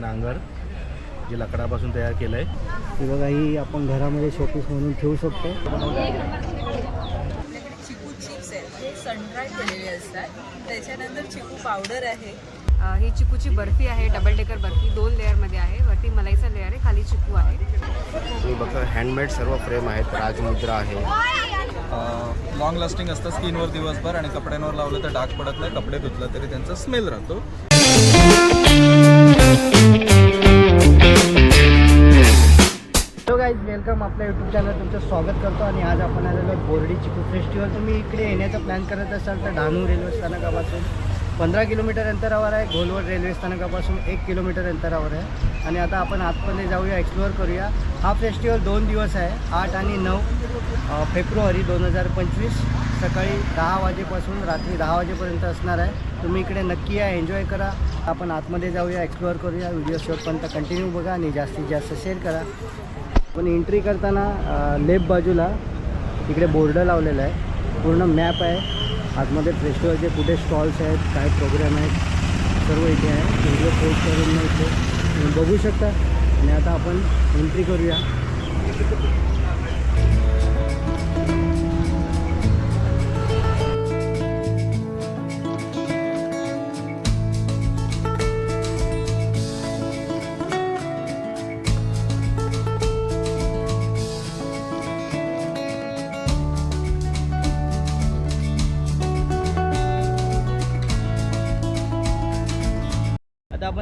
नांगर जे लाकडापासून तयार केलं आहे ही बघा ही आपण घरामध्ये शोपीस म्हणून ठेवू शकतो. चिकू चिप्स आहेत. हे सनड्राय केलेले असतात. त्याच्यानंतर चिकू पावडर आहे. ही चिकूची बर्फी आहे डबल डेकर बर्फी. दोन लेअरमध्ये आहे. वरती मलाईचा लेअर आहे खाली चिकू आहे. तुम्ही बघा हँडमेड सर्व फ्रेम आहेत. राजमुद्रा आहे. लॉंग लास्टिंग असतं स्किनवर दिवसभर आणि कपड्यांवर लावलं तर डाग पडत नाही. कपडे धुतलं तरी त्यांचा स्मेल राहतो. गाईज वेलकम आपल्या यूट्यूब चॅनल तुमचं स्वागत करतो आणि आज आपण आलेलो बोर्डी चिकू फेस्टिवल तुम्ही इकडे येण्याचा प्लॅन करत असाल तर डहाणू रेल्वे स्थानकापासून पंधरा किलोमीटर अंतरावर आहे घोलवड रेल्वे स्थानकापासून एक किलोमीटर अंतरावर आहे. आणि आता आपण आतमध्ये जाऊया एक्सप्लोअर करूया. हा फेस्टिवल दोन दिवस आहे आठ आणि नऊ फेब्रुवारी दोन हजार पंचवीस. सकाळी दहा वाजेपासून रात्री दहा वाजेपर्यंत असणार आहे. तुम्ही इकडे नक्की या एन्जॉय करा. आपण आतमध्ये जाऊया एक्सप्लोअर करूया. व्हिडिओ शेवटपर्यंत कंटिन्यू बघा आणि जास्तीत जास्त शेअर करा. पण एंट्री करताना लेफ्ट बाजूला इकडे बोर्ड लावलेला आहे. पूर्ण मॅप आहे. आतमध्ये फेस्टिवलचे कुठे स्टॉल्स आहेत काय प्रोग्राम आहेत सर्व इथे आहे. व्हिडिओ पोस्ट करून इथे बघू शकता. आणि आता आपण एंट्री करूया.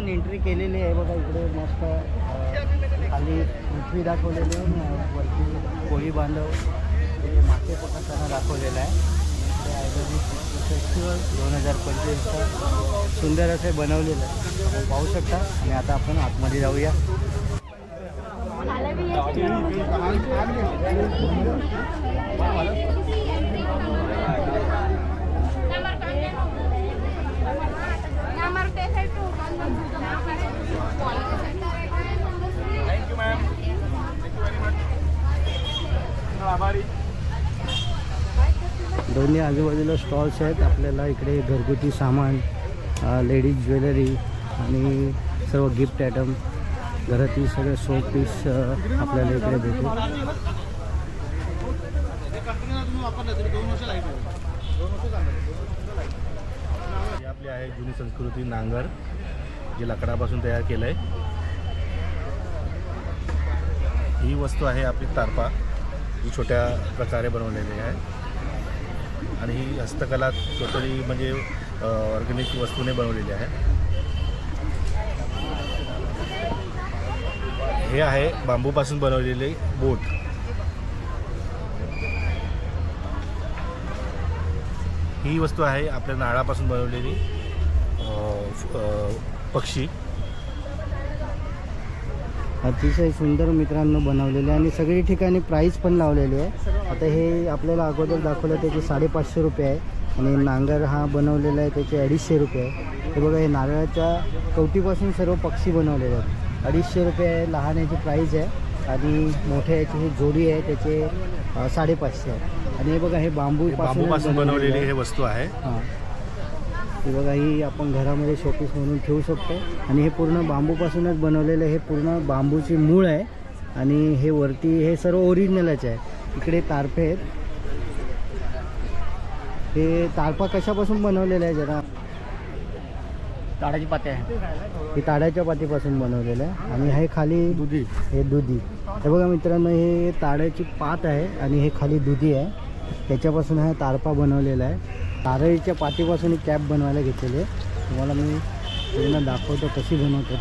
आपण एंट्री केलेली आहे बघा इकडे मस्त खाली पृथ्वी दाखवलेली आहे वरती कोळी बांधव. मासे पकडताना दाखवलेलं आहे. फेस्टिवल दोन हज़ार पंचवीसचं सुंदर असं बनवलेलं आहे. पाहू शकता आणि आता आपण आतमध्ये जाऊया. दोन्ही आजूबाजूला स्टॉल्स आहेत. आपल्याला इकडे घरगुती सामान लेडीज ज्वेलरी आणि सर्व गिफ्ट आयटम घरातील सगळे शो पीस आपल्याला इकडे भेटेल ही आपली आहे जुनी संस्कृती नांगर जे लाकडापासून तयार केलं आहे ही वस्तू आहे आपली तारपा. ही छोट्या प्रकारे बनवलेली आहे. आणि ही हस्तकला टोटली म्हणजे ऑर्गॅनिक वस्तूने बनवलेली आहे. हे आहे बांबूपासून बनवलेले बोट. ही वस्तू आहे आपल्या नारळापासून बनवलेली पक्षी. अतिशय सुंदर मित्रांनो बनवलेले आणि सगळी ठिकाणी प्राईस पण लावलेली आहे. आता हे आपल्याला अगोदर दाखवलं त्याचे साडेपाचशे रुपये आहे. आणि नांगर हा बनवलेला आहे त्याचे अडीचशे रुपये आहे. हे बघा हे नारळाच्या कवटीपासून सर्व पक्षी बनवलेले आहेत. अडीचशे रुपये आहे लहान याची प्राईज आहे. आणि मोठ्या याची ही जोडी आहे त्याचे साडेपाचशे आहे. आणि हे बघा हे बांबू बांबूपासून बनवलेली हे वस्तू आहे. हां. हे बघा ही आपण घरामध्ये शोपीस म्हणून ठेवू शकतो. आणि हे पूर्ण बांबूपासूनच बनवलेलं हे पूर्ण बांबूची मूळ आहे. आणि हे वरती हे सर्व ओरिजिनलच आहे. इकडे तारपे आहेत. हे तारपा कशापासून बनवलेलं आहे जरा? ताडाची पाती आहे. हे ताडाच्या पातीपासून बनवलेलं आहे. आणि हे खाली दुधी. हे दुधी. हे बघा मित्रांनो हे ताडाची पात आहे आणि हे खाली दुधी आहे. त्याच्यापासून हा तारपा बनवलेला आहे. नारळीच्या पातीपासून ही कॅप बनवायला घेतलेली आहे. तुम्हाला मी पूर्ण दाखवतो कशी बनवतो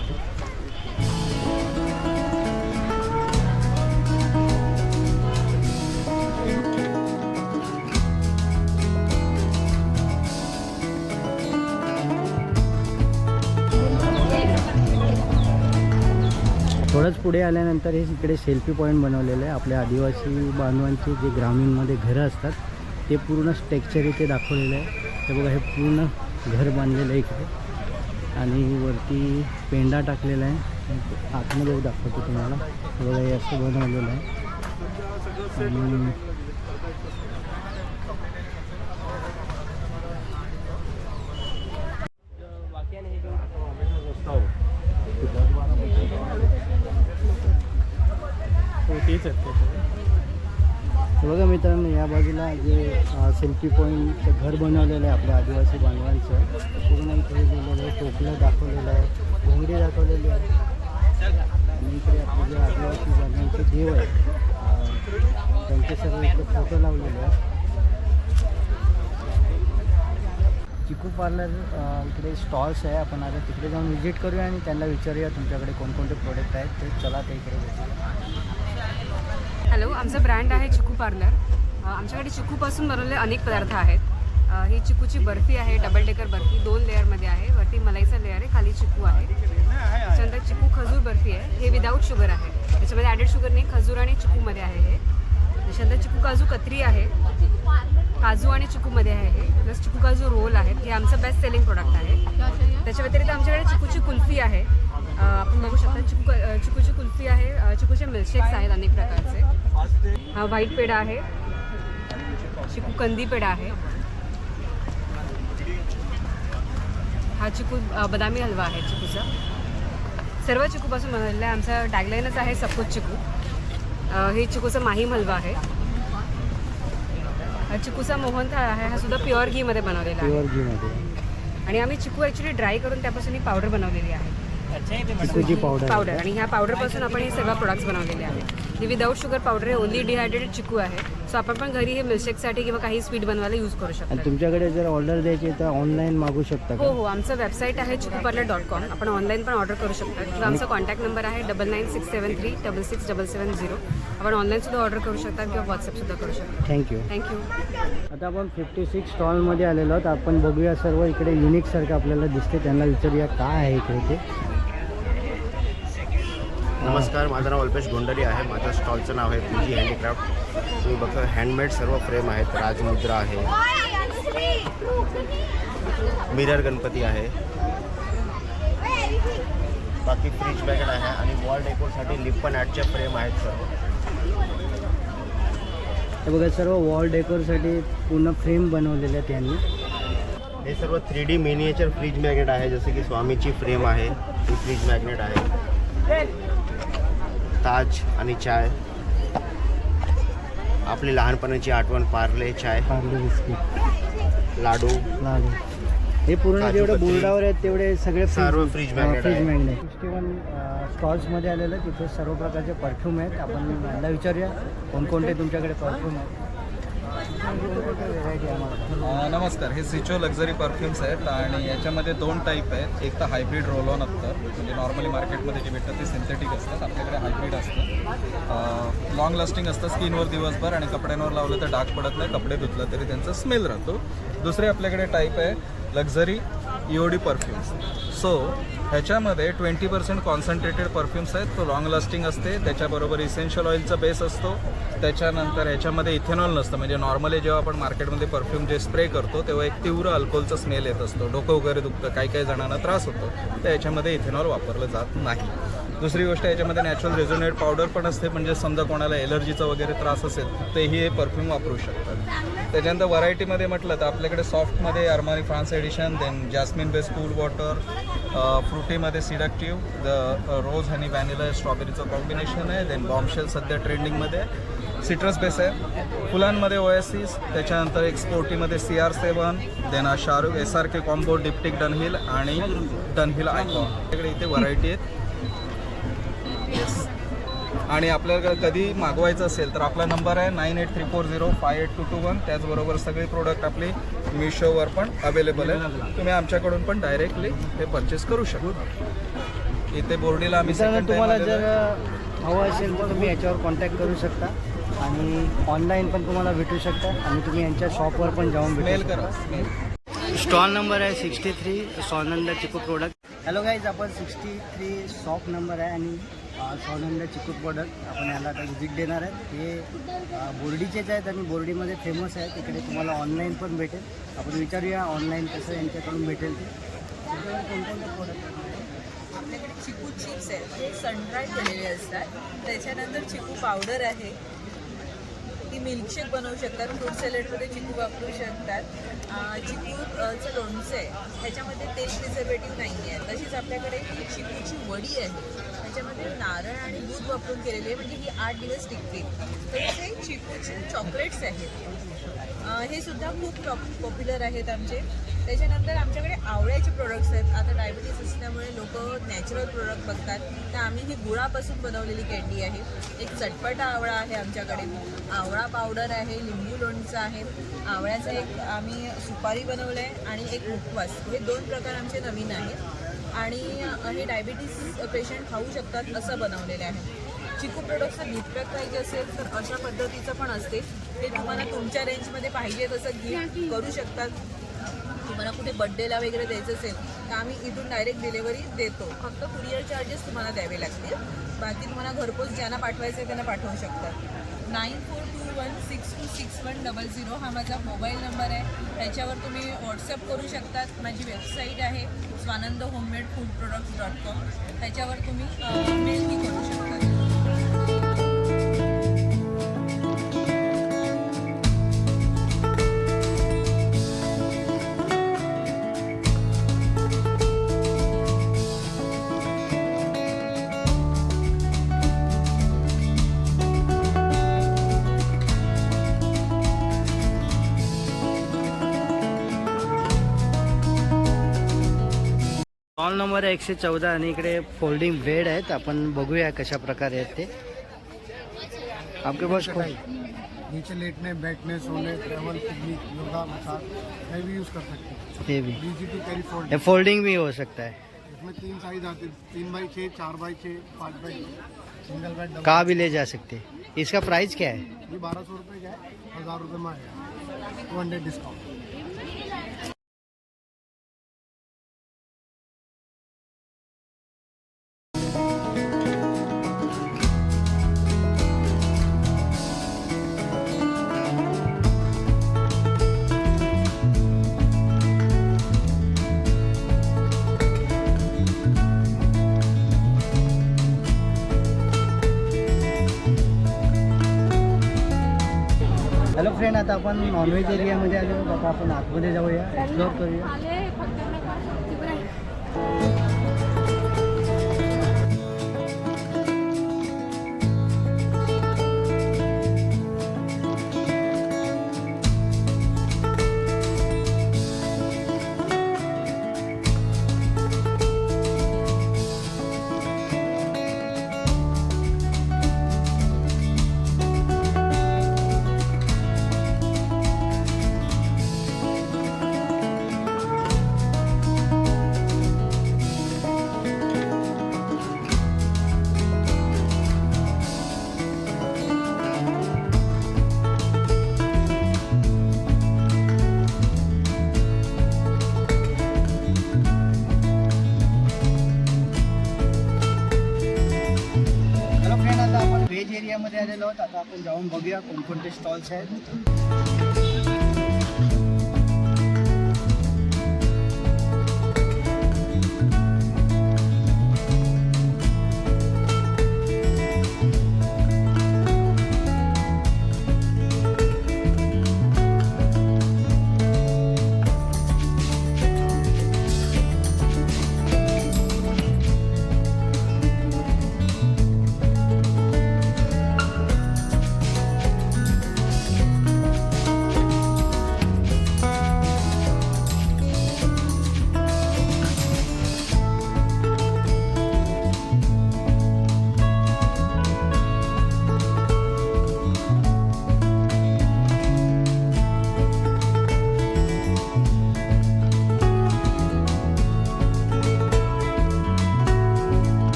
थोडंच पुढे आल्यानंतर हे इकडे सेल्फी पॉईंट बनवलेलं आहे. आपल्या आदिवासी बांधवांची जे ग्रामीणमध्ये घरं असतात ते पूर्ण स्ट्रक्चर इथे दाखवलेलं आहे. ते बघा हे पूर्ण घर बांधलेलं आहे इकडे. आणि वरती पेंडा टाकलेला आहे. आतमध्ये दाखवतो तुम्हाला. बघा हे असं बनवलेलं आहे. आणि हो, तेच आहेत बघा मित्रांनो या बाजूला जे सेल्फी पॉईंट घर बनवलेलं आहे आपल्या आदिवासी बांधवांचं पूर्ण इकडे दिलेलं आहे टोपलं दाखवलेलं आहे घोंगडी दाखवलेली आहे. आणि इकडे आपले जे आदिवासी बांधवांचे देव आहे त्यांचे सर्व इकडे फोटो लावलेले आहेत. चिकू पार्लर इकडे स्टॉल्स आहे आपण आता तिकडे जाऊन व्हिजिट करूया आणि त्यांना विचारूया तुमच्याकडे कोणकोणते प्रोडक्ट आहेत ते चला ते इकडे भेटूया. हॅलो आमचं ब्रँड आहे चिकू पार्लर. आमच्याकडे चिकूपासून बनवलेले अनेक पदार्थ आहेत. ही चिकूची बर्फी आहे डबल डेकर बर्फी दोन लेअरमध्ये आहे. वरती मलाईचा लेअर आहे खाली चिकू आहे. त्याच्यानंतर चिकू खजूर बर्फी आहे. हे विदाऊट शुगर आहे. त्याच्यामध्ये ॲडेड शुगर नाही खजूर आणि चिकूमध्ये आहे हे. त्याच्यानंतर चिकू काजू कत्री आहे. काजू आणि चिकूमध्ये आहे हे. प्लस चिकू काजू रोल आहेत. हे आमचं बेस्ट सेलिंग प्रोडक्ट आहे. त्याच्या व्यतिरिक्त आमच्याकडे चिकूची कुल्फी आहे. आपण बघू शकता चिकू चिकूची कुल्फी आहे. चिकूचे मिल्कशेक्स आहेत अनेक प्रकारचे. हा व्हाईट पेढा आहे. चिकू कंदी पेढा आहे. हा चिकू बदामी हलवा आहे चिकूचा. सर्व चिकूपासून बनवलेला आहे. आमचा टॅगलाईनच आहे सफोद चिकू. हे चिकूचा माहीम हलवा आहे. हा चिकूचा मोहनथाळ आहे. हा सुद्धा प्युअर घीमध्ये बनवलेला आहे. आणि आम्ही चिकू ॲक्च्युली ड्राय करून त्यापासून ही पावडर बनवलेली आहे. पावडर आणि ह्या पावडरपासून आपण हे सर्व प्रोडक्ट्स बनवलेले आहेत. ही विदाऊट शुगर पावडर आहे ओनली डिहायड्रेटेड चिकू आहे. सो आपण पण घरी हे मिल्कशेकसाठी किंवा काही स्वीट बनवायला यूज करू आणि शकतो तुमच्याकडे जर ऑर्डर द्यायची तर ऑनलाईन मागू शकता हो हो. आमचं वेबसाईट आहे चिकू पार्लर डॉट कॉम आपण ऑनलाईन पण ऑर्डर करू शकता. किंवा आमचा कॉन्टॅक्ट नंबर आहे double nine six seven three double six double seven zero आपण ऑनलाईन सुद्धा ऑर्डर करू शकता किंवा व्हॉट्सअप सुद्धा करू शकता. थँक्यू थँक्यू आता आपण फिफ्टी सिक्स स्टॉलमध्ये आलेलो आहोत. आपण बघूया सर्व इकडे युनिक सारखं आपल्याला दिसते त्यांना विचारूया काय आहे इकडे ते? नमस्कार माझं नाव अल्पेश गोंडली आहे. माझ्या स्टॉलचं नाव आहे पी जी हँडीक्राफ्ट. तुम्ही बघता हँडमेड सर्व फ्रेम आहेत. राजमुद्रा आहे. मिरर गणपती आहे. बाकी फ्रीज बॅगेट आहे आणि वॉल डेकोरसाठी लिप्पन आर्टच्या फ्रेम आहेत सर्व हे बघा सर्व वॉल डेकोरसाठी पूर्ण फ्रेम बनवलेले आहेत यांनी. हे सर्व three D miniature fridge magnet आहे जसे की स्वामीची फ्रेम आहे. ही फ्रीज मॅग्नेट आहे. ताज आणि चाय. आपली लहानपणाची आठवण पार्ले चाय. पार्ले बिस्किट. लाडू. लाडू. हे पूर्ण काजू जेवढे कतली. बोर्डावर आहेत तेवढे सगळे सर्व फ्रीज मॅग्नेट फ्रीज आहे. मॅग्नेट सिक्स्टी वन स्टॉल्समध्ये आलेलं आहे. तिथे सर्व प्रकारचे परफ्यूम आहेत. आपण यांना विचारूया. कोणकोणते तुमच्याकडे परफ्यूम आहेत? नमस्कार. हे सिचो लक्झरी परफ्युम्स आहेत आणि याच्यामध्ये दोन टाईप आहेत. एक तर हायब्रिड रोल ऑन असतं. म्हणजे नॉर्मली मार्केटमध्ये जे भेटतं ते सिंथेटिक असतात. आपल्याकडे हायब्रिड असतं. लॉंग लास्टिंग असतं. स्किनवर दिवसभर आणि कपड्यांवर लावलं तर डाग पडत नाही कपडे धुतलं तरी त्यांचा स्मेल राहतो. दुसरे आपल्याकडे टाईप आहे लक्झरी इओडी परफ्युम्स सो ह्याच्यामध्ये ट्वेंटी पर्सेंट कॉन्सन्ट्रेटेड परफ्युम्स आहेत. तो लॉंग लास्टिंग असते. त्याच्याबरोबर इसेन्शियल ऑइलचा बेस असतो. त्याच्यानंतर ह्याच्यामध्ये इथेनॉल नसतं. म्हणजे नॉर्मली जेव्हा आपण मार्केटमध्ये परफ्यूम जे स्प्रे करतो तेव्हा एक तीव्र अल्कोहोलचा स्मेल येत असतो. डोकं वगैरे दुखतं. काही काही जणांना त्रास होतो. तर याच्यामध्ये इथेनॉल वापरलं जात नाही. दुसरी गोष्ट याच्यामध्ये नॅचरल रेझोनेट पावडर पण असते म्हणजे समजा कोणाला एलर्जीचा वगैरे त्रास असेल तेही हे परफ्यूम वापरू शकतात. त्याच्यानंतर व्हरायटीमध्ये म्हटलं तर आपल्याकडे सॉफ्टमध्ये Armani France edition then jasmine base Cool Water फ्रुटीमध्ये Seductive the rose honey vanilla स्ट्रॉबेरीचं combination आहे देन बॉम्बशेल सध्या ट्रेंडिंगमध्ये सिट्रस बेस आहे. फुलांमध्ये ओएसिस त्याच्यानंतर एक्सपोर्टीमध्ये सी आर सेवन देन हा Shahrukh S R K combo Diptyque Dunhill आणि डनहिल आयकॉन आपल्याकडे इथे व्हरायटी आहेत. आणि आपल्याला कधी मागवायचं असेल तर आपला नंबर आहे nine eight three four zero five eight two two one. त्याचबरोबर सगळी प्रोडक्ट आपली मिशोवर पण अवेलेबल आहे. तुम्ही आमच्याकडून पण डायरेक्टली हे परचेस करू शकता. इथे बोर्डीला आम्ही तुम्हाला जर. हवं असेल तर तुम्ही याच्यावर कॉन्टॅक्ट करू शकता. आणि ऑनलाईन पण तुम्हाला भेटू शकता. आणि तुम्ही यांच्या शॉपवर पण जाऊन मेल करा. स्टॉल नंबर आहे sixty three Swanand chikoo product hello guys आपण सिक्स्टी थ्री शॉप नंबर आहे आणि अ, चिकूट चिकू प्रोडक्ट आपण याला आता व्हिजिट देणार आहेत हे बोर्डीचेच आहेत आणि बोर्डीमध्ये फेमस आहेत तिकडे तुम्हाला ऑनलाईन पण भेटेल. आपण विचारूया ऑनलाईन कसं यांच्याकडून भेटेल ते. कोणकोणते प्रोडक्ट आपल्याकडे चिकू चिप्स आहेत. ते सनड्राय केलेले असतात. त्याच्यानंतर चिकू पावडर आहे. ती मिल्कशेक बनवू शकतात. फ्रूट सॅलेडमध्ये चिकू वापरू शकतात. चिकूचं लोणचं आहे. ह्याच्यामध्ये तेल प्रिझर्वेटिव्ह नाही आहे तशीच आपल्याकडे ही चिकूची वडी आहे. त्याच्यामध्ये नारळ आणि दूध वापरून केलेली आहे. म्हणजे ही आठ दिवस टिकते. तर ते चिकूचे चॉकलेट्स आहेत. हे सुद्धा खूप पॉप्युलर आहेत आमचे. त्याच्यानंतर आमच्याकडे आवळ्याचे प्रोडक्ट्स आहेत. आता डायबिटीस असल्यामुळे लोक नॅचरल प्रोडक्ट बघतात. तर आम्ही ही गुळापासून बनवलेली कँडी आहे. एक चटपटा आवळा आहे आमच्याकडे. आवळा पावडर आहे लिंबू लोणचं आहे. आवळ्याचं एक आम्ही सुपारी बनवलं आहे आणि एक उपवास. हे दोन प्रकार आमचे नवीन आहेत. आणि हे डायबिटीस पेशंट खाऊ शकतात असं बनवलेलं आहे. चिकू प्रोडक्टचं गिफ्ट पॅक पाहिजे असेल तर अशा पद्धतीचं पण असते. ते तुम्हाला तुमच्या रेंजमध्ये पाहिजे तसं गिफ्ट करू शकतात. तुम्हाला कुठे बड्डेला वगैरे द्यायचं असेल तर आम्ही इथून डायरेक्ट डिलेवरी देतो. फक्त कुरिअर चार्जेस तुम्हाला द्यावे लागतील. बाकी तुम्हाला घरपोच ज्यांना पाठवायचं आहे त्यांना पाठवू शकतात nine four two one six two six one double zero हा माझा मोबाईल नंबर आहे. त्याच्यावर तुम्ही व्हॉट्सअप करू शकतात. माझी वेबसाईट आहे Swanand homemade food products dot com त्याच्यावर तुम्ही मेलही करू शकता. स्टॉल नंबर आहे एकशे चौदा आणि इकडे फोल्डिंग बेड आहेत. आपण बघूया कशा प्रकारे आहेत ते. आपके पास नीचे लेटने बैठने सोने ट्रैवल योगा मसाज मैं भी यूज़ कर सकते हैं। ये भी. टू कैरी फोल्ड ये फोल्डिंग भी हो सकता है. इसमें तीन साइज़ आते हैं। तीन बाई छः चार बाई छः पाँच बाई सिंगल बेड कहाँ भी ले जा सकते हैं. इसका प्राइस क्या है? ये बारह सौ रुपये का है हज़ार रुपये में आएगा टू हंड्रेड डिस्काउंट फ्रेंड आता आपण नॉनव्हेज एरियामध्ये आलो आता आपण आतमध्ये जाऊया एक्सप्लोर करूया. आपण जाऊन बघूया कोणकोणते स्टॉल्स आहेत.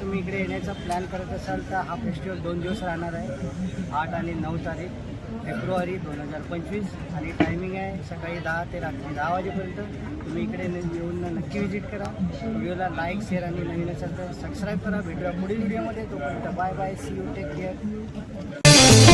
तुम्ही इकडे येण्याचा प्लॅन करत असाल तर हा फेस्टिवल दोन दिवस राहणार आहे. आठ आणि नऊ तारीख फेब्रुवारी दोन हजार पंचवीस. आणि टायमिंग आहे सकाळी दहा ते रात्री दहा वाजेपर्यंत. तुम्ही इकडे येऊन नक्की व्हिजिट करा. व्हिडिओला लाईक शेअर आणि नवीन असेल तर सबस्क्राईब करा. भेटूया पुढील व्हिडिओमध्ये तोपर्यंत bye bye see you take care